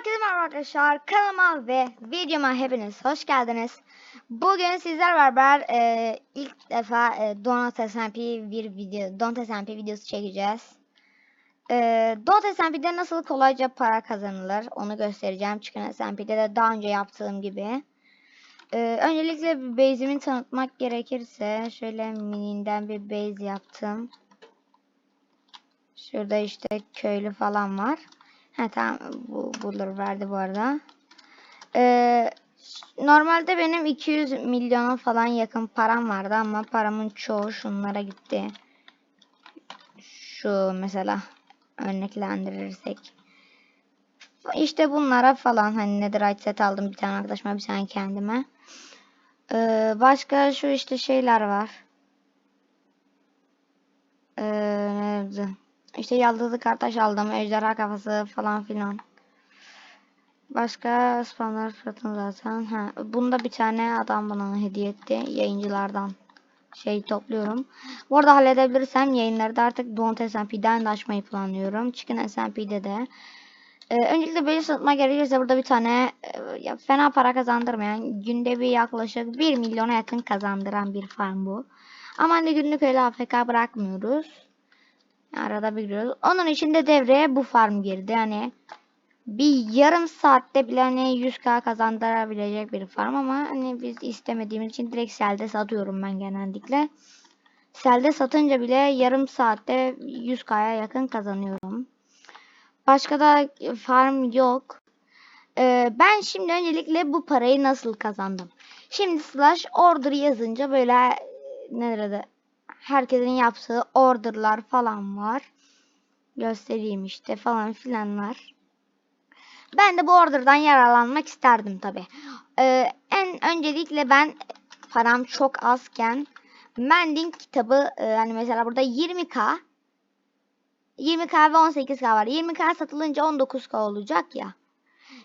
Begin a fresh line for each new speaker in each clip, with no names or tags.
Herkese merhaba arkadaşlar. Kanalıma ve videoma hepiniz hoş geldiniz. Bugün sizler beraber e, ilk defa e, Donut SMP bir video, Donut SMP videosu çekeceğiz. E, Donut SMP'de nasıl kolayca para kazanılır onu göstereceğim. Çıkın SMP'de de daha önce yaptığım gibi. E, öncelikle base'imi tanıtmak gerekirse şöyle mininden bir base yaptım. Şurada işte köylü falan var. Ha tamam bu bunları verdi bu arada. Ee, normalde benim 200 milyona falan yakın param vardı ama paramın çoğu şunlara gitti. Şu mesela örneklendirirsek. İşte bunlara falan hani netherite set aldım bir tane arkadaşıma bir tane kendime. Ee, başka şu işte şeyler var. Ee, nerede? İşte yaldızlı kartaş aldım. Ejderha kafası falan filan. Başka spamlar fırlatın zaten. Ha, bunda bir tane adam bana hediye etti. Yayıncılardan şey topluyorum. Bu arada halledebilirsem yayınları artık Don't SMP'den de açmayı planlıyorum. Chicken SMP'de de. Ee, öncelikle böyle satma gerekirse burada bir tane e, ya, fena para kazandırmayan günde bir yaklaşık 1 milyona yakın kazandıran bir farm bu. Ama hani günlük öyle AFK bırakmıyoruz. Arada bir giriyoruz. Onun için de devreye bu farm girdi. Hani bir yarım saatte bile hani 100k kazandırabilecek bir farm ama hani biz istemediğimiz için direkt selde satıyorum ben genellikle. Selde satınca bile yarım saatte 100k'ya yakın kazanıyorum. Başka da farm yok. Ee, ben şimdi öncelikle bu parayı nasıl kazandım? Şimdi slash order yazınca böyle nerede herkesin yaptığı orderlar falan var. Göstereyim işte falan filanlar. Ben de bu orderdan yararlanmak isterdim tabi. Ee, en öncelikle ben param çok azken Mending kitabı e, hani mesela burada 20k 20k ve 18k var. 20k satılınca 19k olacak ya.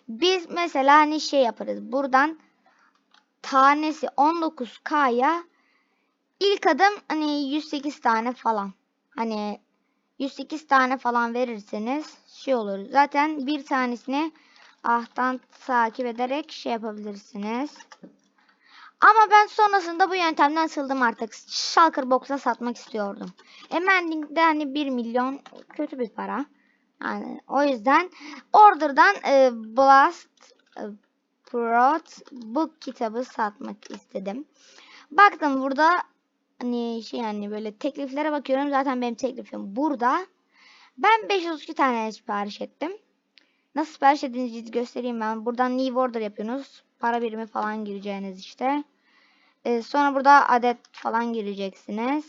Biz mesela hani şey yaparız. Buradan tanesi 19k'ya İlk adım hani 108 tane falan. Hani 108 tane falan verirseniz şey olur. Zaten bir tanesini ahtan takip ederek şey yapabilirsiniz. Ama ben sonrasında bu yöntemden sıldım artık. Shulker Box'a satmak istiyordum. Emending'de hani 1 milyon kötü bir para. Yani o yüzden Order'dan e, Blast e, Prot Book kitabı satmak istedim. Baktım burada hani şey yani böyle tekliflere bakıyorum. Zaten benim teklifim burada. Ben 532 tane sipariş ettim. Nasıl sipariş edildiğinizi göstereyim ben. Buradan new order yapıyorsunuz. Para birimi falan gireceğiniz işte. Ee, sonra burada adet falan gireceksiniz.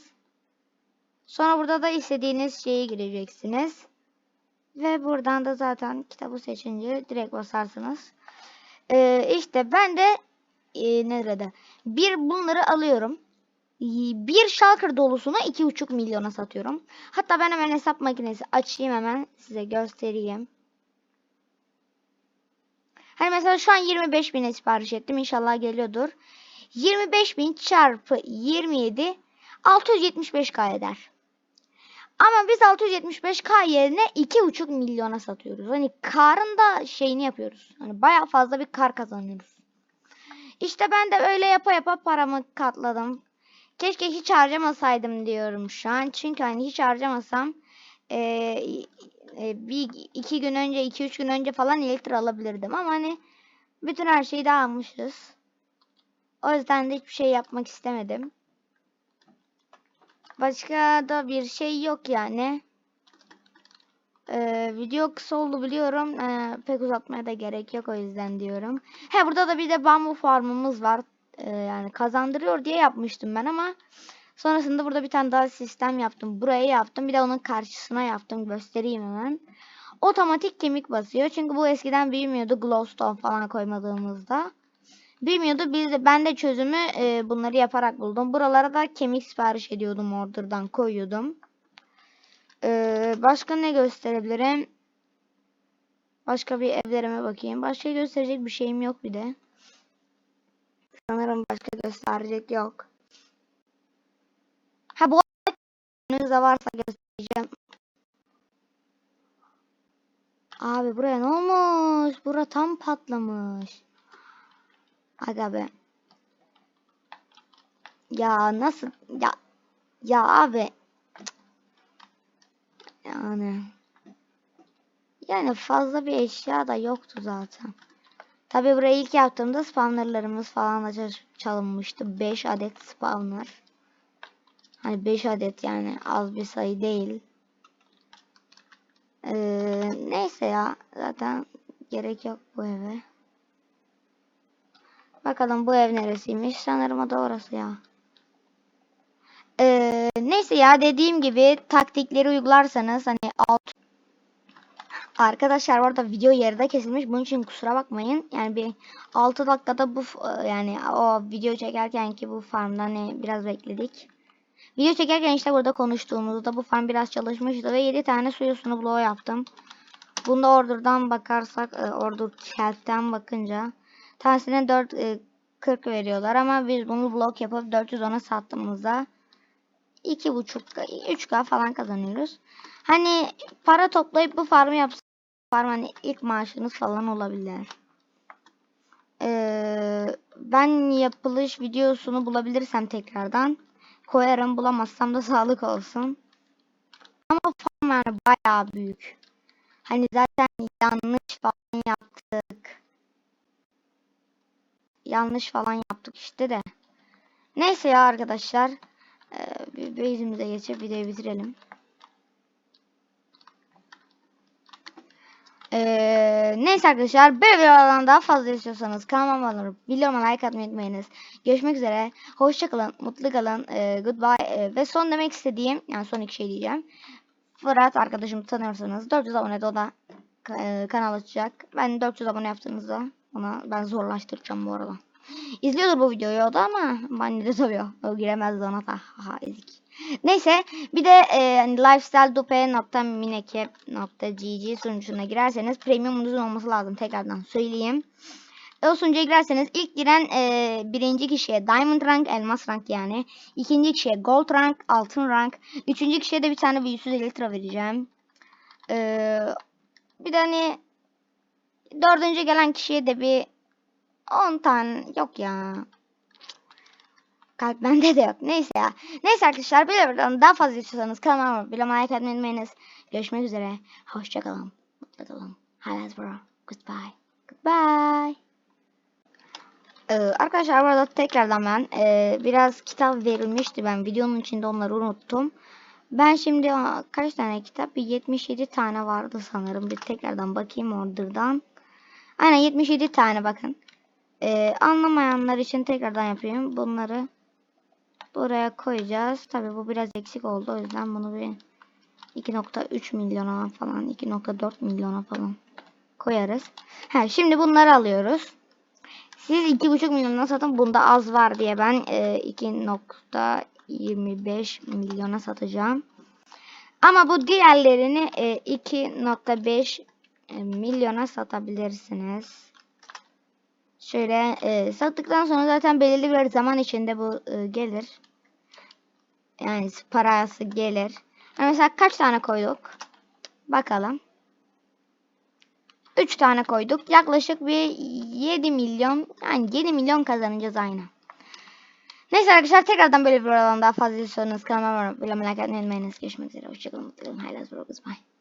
Sonra burada da istediğiniz şeyi gireceksiniz. Ve buradan da zaten kitabı seçince direkt basarsınız. Ee, işte ben de e, nerede? Bir bunları alıyorum bir shulker dolusunu 2,5 milyona satıyorum. Hatta ben hemen hesap makinesi açayım hemen size göstereyim. Hani mesela şu an 25 bin sipariş ettim. İnşallah geliyordur. 25 bin çarpı 27 675k eder. Ama biz 675k yerine 2,5 milyona satıyoruz. Hani karın da şeyini yapıyoruz. Hani baya fazla bir kar kazanıyoruz. İşte ben de öyle yapa yapa paramı katladım. Keşke hiç harcamasaydım diyorum şu an. Çünkü hani hiç harcamasam e, e, bir iki gün önce iki üç gün önce falan elektrik alabilirdim. Ama hani bütün her şeyi de almışız. O yüzden de hiçbir şey yapmak istemedim. Başka da bir şey yok yani. Ee, video kısa oldu biliyorum. Ee, pek uzatmaya da gerek yok o yüzden diyorum. He burada da bir de bambu farmımız var e, yani kazandırıyor diye yapmıştım ben ama sonrasında burada bir tane daha sistem yaptım. Buraya yaptım. Bir de onun karşısına yaptım. Göstereyim hemen. Otomatik kemik basıyor. Çünkü bu eskiden büyümüyordu. Glowstone falan koymadığımızda. Büyümüyordu. Biz de, ben de çözümü e, bunları yaparak buldum. Buralara da kemik sipariş ediyordum. Order'dan koyuyordum. E, başka ne gösterebilirim? Başka bir evlerime bakayım. Başka gösterecek bir şeyim yok bir de. Sanırım başka gösterecek yok. Ha bu arada varsa göstereceğim. Abi buraya ne olmuş? Bura tam patlamış. Aga be. Ya nasıl ya ya abi yani yani fazla bir eşya da yoktu zaten. Tabi burayı ilk yaptığımda spawnerlarımız falan da çal- çalınmıştı. 5 adet spawner. Hani 5 adet yani az bir sayı değil. Ee, neyse ya zaten gerek yok bu eve. Bakalım bu ev neresiymiş? Sanırım o da orası ya. Ee, neyse ya dediğim gibi taktikleri uygularsanız hani alt Arkadaşlar orada video yarıda kesilmiş. Bunun için kusura bakmayın. Yani bir 6 dakikada bu f- yani o video çekerken ki bu farmda hani biraz bekledik. Video çekerken işte burada konuştuğumuzda bu farm biraz çalışmıştı ve 7 tane su yosunu bloğu yaptım. Bunda order'dan bakarsak e, order chat'ten bakınca tanesine 4 e, 40 veriyorlar ama biz bunu blok yapıp 410'a sattığımızda 2.5 3K falan kazanıyoruz. Hani para toplayıp bu farmı yapsak farm hani ilk maaşınız falan olabilir. Ee, ben yapılış videosunu bulabilirsem tekrardan koyarım. Bulamazsam da sağlık olsun. Ama farm yani bayağı büyük. Hani zaten yanlış falan yaptık. Yanlış falan yaptık işte de. Neyse ya arkadaşlar. Ee, bir base'imize geçip videoyu bitirelim. Ee, neyse arkadaşlar böyle videolardan daha fazla istiyorsanız kanalıma abone olup videoma like atmayı unutmayınız. Görüşmek üzere. Hoşçakalın. Mutlu kalın. Ee, goodbye. Ee, ve son demek istediğim yani son iki şey diyeceğim. Fırat arkadaşımı tanıyorsanız 400 abonede o da e, kanal açacak. Ben 400 abone yaptığınızda ona ben zorlaştıracağım bu arada. İzliyordur bu videoyu o da ama bana de tabii o giremez ona da. Haha ezik. Neyse bir de e, hani lifestyledupe.minecap.gg sunucuna girerseniz premiumunuzun olması lazım tekrardan söyleyeyim. O sunucuya girerseniz ilk giren e, birinci kişiye diamond rank elmas rank yani. ikinci kişiye gold rank altın rank. Üçüncü kişiye de bir tane büyüsüz elitra vereceğim. E, bir de hani dördüncü gelen kişiye de bir 10 tane yok ya. Kalp bende de yok. Neyse ya. Neyse arkadaşlar böyle buradan daha fazla istiyorsanız kanalıma bile like etmeyi unutmayınız. Görüşmek üzere. Hoşçakalın. Mutlu kalın. Halas bro. Goodbye. Goodbye. Ee, arkadaşlar bu arada tekrardan ben e, biraz kitap verilmişti. Ben videonun içinde onları unuttum. Ben şimdi kaç tane kitap? Bir 77 tane vardı sanırım. Bir tekrardan bakayım order'dan. Aynen 77 tane bakın. Ee, anlamayanlar için tekrardan yapayım. Bunları buraya koyacağız. Tabi bu biraz eksik oldu. O yüzden bunu bir 2.3 milyona falan 2.4 milyona falan koyarız. Ha, şimdi bunları alıyoruz. Siz 2.5 milyona satın. Bunda az var diye ben e, 2.25 milyona satacağım. Ama bu diğerlerini e, 2.5 e, milyona satabilirsiniz. Şöyle e, sattıktan sonra zaten belirli bir zaman içinde bu e, gelir. Yani parası gelir. Yani mesela kaç tane koyduk? Bakalım. 3 tane koyduk. Yaklaşık bir 7 milyon yani 7 milyon kazanacağız aynı. Neyse arkadaşlar tekrardan böyle bir oradan daha fazla istiyorsanız kanalıma abone olmayı, like atmayı unutmayınız. Görüşmek üzere. Hoşçakalın. Mutlu kalın. Olsun. Bye.